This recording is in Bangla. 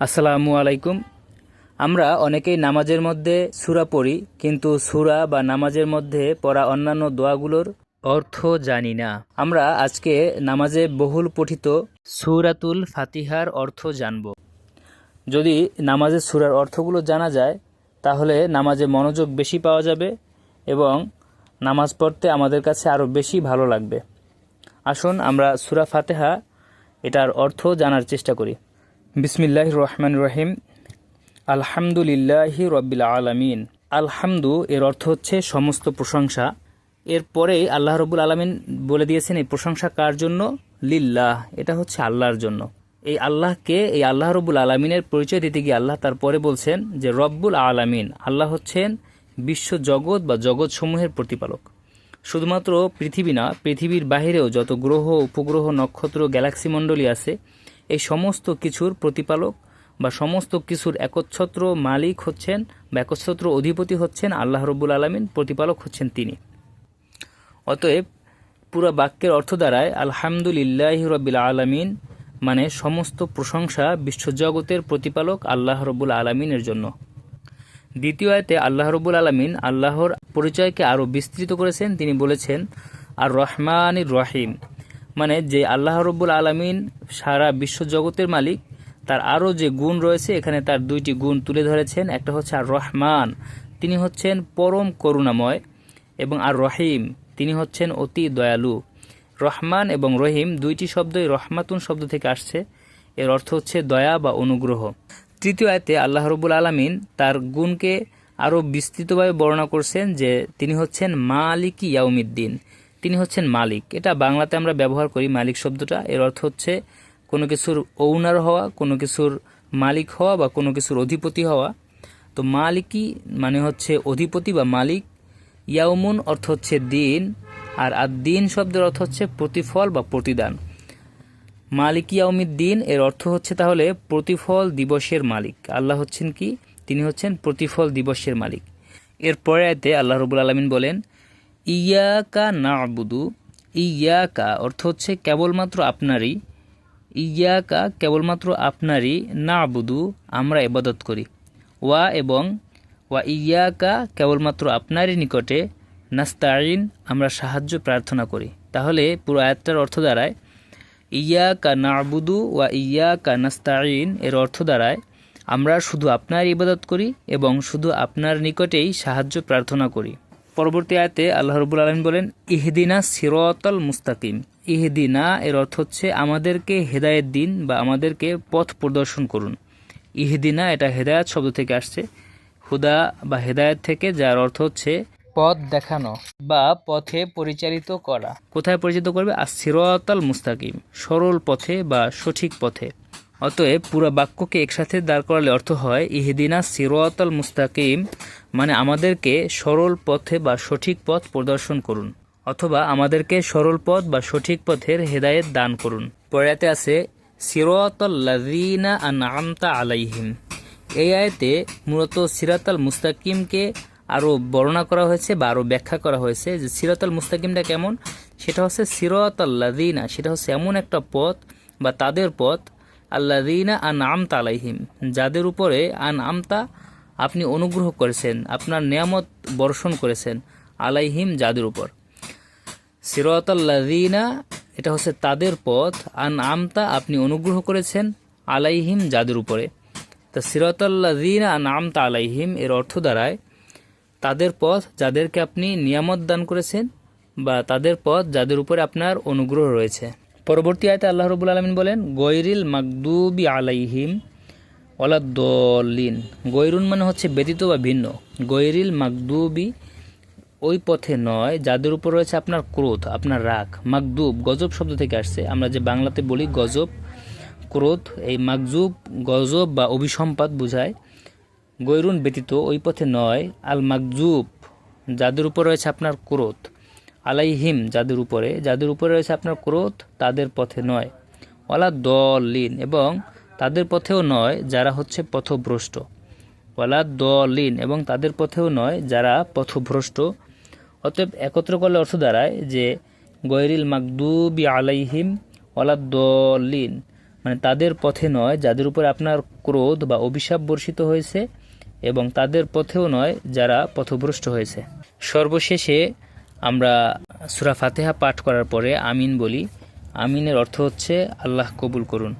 আসসালামু আলাইকুম। আমরা অনেকেই নামাজের মধ্যে সুরা পড়ি, কিন্তু সুরা বা নামাজের মধ্যে পড়া অন্যান্য দোয়াগুলোর অর্থ জানি না। আমরা আজকে নামাজে বহুল পঠিত সুরাতুল ফাতিহার অর্থ জানব। যদি নামাজের সুরার অর্থগুলো জানা যায়, তাহলে নামাজে মনোযোগ বেশি পাওয়া যাবে এবং নামাজ পড়তে আমাদের কাছে আরও বেশি ভালো লাগবে। আসুন আমরা সুরা ফাতেহা এটার অর্থ জানার চেষ্টা করি। বিসমিল্লাহ রহমান রহিম আলহামদুলিল্লাহি রব্বিল আলমিন। আলহামদু এর অর্থ হচ্ছে সমস্ত প্রশংসা। এরপরেই আল্লাহ রবুল আলমিন বলে দিয়েছেন, এই প্রশংসা কার জন্য? লিল্লাহ। এটা হচ্ছে আল্লাহর জন্য। এই আল্লাহকে, এই আল্লাহ রবুল আলমিনের পরিচয় দিতে গিয়ে আল্লাহ তারপরে বলছেন যে, রব্বুল আলামিন। আল্লাহ হচ্ছেন বিশ্ব জগৎ বা জগৎসমূহের প্রতিপালক। শুধুমাত্র পৃথিবী না, পৃথিবীর বাহিরেও যত গ্রহ, উপগ্রহ, নক্ষত্র, গ্যালাক্সি মণ্ডলী আছে এই সমস্ত কিছুর প্রতিপালক বা সমস্ত কিছুর একচ্ছত্র মালিক হচ্ছেন বা একচ্ছত্র অধিপতি হচ্ছেন আল্লাহ রব্বুল আলমিন, প্রতিপালক হচ্ছেন তিনি। অতএব পুরো বাক্যের অর্থ দ্বারায় আলহামদুলিল্লাহ রবিল আলমিন মানে সমস্ত প্রশংসা বিশ্বজগতের প্রতিপালক আল্লাহ রব্বুল আলমিনের জন্য। দ্বিতীয় আয়তে আল্লাহ রব্বুল আলমিন আল্লাহর পরিচয়কে আরও বিস্তৃত করেছেন। তিনি বলেছেন আর রহমানির রহিম। মানে যে আল্লাহ রব্বুল আলমিন সারা বিশ্বজগতের মালিক, তার আরও যে গুণ রয়েছে, এখানে তার দুইটি গুণ তুলে ধরেছেন। একটা হচ্ছে আর রহমান তিনি হচ্ছেন পরম করুণাময়, এবং আর রহিম তিনি হচ্ছেন অতি দয়ালু। রহমান এবং রহিম দুইটি শব্দই রহমাতুন শব্দ থেকে আসছে। এর অর্থ হচ্ছে দয়া বা অনুগ্রহ। তৃতীয় আয়তে আল্লাহ রবুল আলমিন তার গুণকে আরও বিস্তৃতভাবে বর্ণনা করছেন যে তিনি হচ্ছেন মালিকি ইয়াউমিদ্দিন। তিনি হচ্ছেন মালিক। এটা বাংলাতে আমরা ব্যবহার করি মালিক শব্দটা। এর অর্থ হচ্ছে কোনো কিছুর ওনার হওয়া, কোনো কিছুর মালিক হওয়া বা কোনো কিছুর অধিপতি হওয়া। তো মালিকই মানে হচ্ছে অধিপতি বা মালিক। ইয়াউমুন অর্থ হচ্ছে দিন। আর আর দিন শব্দের অর্থ হচ্ছে প্রতিফল বা প্রতিদান। মালিক ইয়াউমিদ দিন এর অর্থ হচ্ছে তাহলে প্রতিফল দিবসের মালিক। আল্লাহ হচ্ছেন কি? তিনি হচ্ছেন প্রতিফল দিবসের মালিক। এর পরে আয়তে আল্লাহ রবুল আলমিন বলেন ইয়াকা না আবুদু ইয়াকা অর্থ হচ্ছে কেবলমাত্র আপনারই, ইয়াকা কেবলমাত্র আপনারই না আবুদু আমরা এবাদত করি। ওয়া এবং ওয়া ইয়াকা কেবলমাত্র আপনারই নিকটে নাস্তাইন আমরা সাহায্য প্রার্থনা করি। তাহলে পুরো আয়াতটার অর্থ দাঁড়ায়, ইয়াকা নাবুদু ওয়া ইয়াকা নাস্তাইন এর অর্থ দাঁড়ায়, আমরা শুধু আপনার ইবাদত করি এবং শুধু আপনার নিকটেই সাহায্য প্রার্থনা করি। পরবর্তী আয়তে আল্লাহ রবুল আলম বলেন, ইহদিনা সিরতল মুস্তাকিম। ইহদিনা এর অর্থ হচ্ছে আমাদেরকে হেদায়েত দিন বা আমাদেরকে পথ প্রদর্শন করুন। ইহদিনা এটা হেদায়াত শব্দ থেকে আসছে। হুদা বা হেদায়েত থেকে, যার অর্থ হচ্ছে পথ দেখানো বা পথে পরিচালিত করা। কোথায় পরিচিত করবে? আর সিরতাল মুস্তাকিম, সরল পথে বা সঠিক পথে। অতএব পুরো বাক্যকে একসাথে দাঁড় করালে অর্থ হয়, ইহদিনা সিরতাল মুস্তাকিম মানে আমাদেরকে সরল পথে বা সঠিক পথ প্রদর্শন করুন, অথবা আমাদেরকে সরল পথ বা সঠিক পথের হেদায়েত দান করুন। পরেতে আছে সিরতাল্লাযিনা আনআমতা আলাইহিম এই আয়তে মূলত সিরাতাল মুস্তাকিমকে আরও বর্ণনা করা হয়েছে বা আরও ব্যাখ্যা করা হয়েছে যে সিরাতাল মুস্তাকিমটা কেমন? সেটা হচ্ছে সিরতাল্লাদিনা সেটা হচ্ছে এমন একটা পথ বা তাদের পথ আল্লাদিনা আন আমতা আলাইহিম, যাদের উপরে আন আমতা আপনি অনুগ্রহ করেছেন, আপনার নিয়ামত বর্ষণ করেছেন আলাইহিম যাদের উপর। সিরতাল্লাদিনা এটা হচ্ছে তাদের পথ আন আমতা আপনি অনুগ্রহ করেছেন আলাইহিম যাদের উপরে। তা সিরতাল্লাদিনা আন আমতা আলাইহিম, এর অর্থ দ্বারায় তাদের পথ যাদেরকে আপনি নিয়ামত দান করেছেন বা তাদের পথ যাদের উপরে আপনার অনুগ্রহ রয়েছে। পরবর্তী আয়তে আল্লাহ রবুল আলমিন বলেন গৈরিল মাকদুবি আলাইহিম ওলাদ্দলিন গৈরুন মানে হচ্ছে ব্যতীত বা ভিন্ন। গৈরিল মাকদুবি ওই পথে নয়, যাদের উপর রয়েছে আপনার ক্রোধ, আপনার রাগ। মাকদুব গজব শব্দ থেকে আসছে। আমরা যে বাংলাতে বলি গজব, ক্রোধ, এই মাকজুব গজব বা অভিসম্পাদ বোঝায়। গৈরুন ব্যতীত ওই পথে নয় আল মাকজুব যাদের উপর রয়েছে আপনার ক্রোধ। আলাইহিম যাদের উপরে। যাদের উপরে রয়েছে আপনার ক্রোধ, তাদের পথে নয়। ওলা দলিন, এবং তাদের পথেও নয় যারা হচ্ছে পথভ্রষ্ট। ওয়ালা দলিন, এবং তাদের পথেও নয় যারা পথভ্রষ্ট। অতএব একত্র করলে অর্থ দাঁড়ায় যে গৈরিল মাকদুবি আলাইহিম ওলা দলিন মানে তাদের পথে নয় যাদের উপর আপনার ক্রোধ বা অভিশাপ বর্ষিত হয়েছে, এবং তাদের পথেও নয় যারা পথভ্রষ্ট হয়েছে। সর্বশেষে আমরা সুরা ফাতেহা পাঠ করার পরে আমিন বলি। আমিনের অর্থ হচ্ছে আল্লাহ কবুল করুন।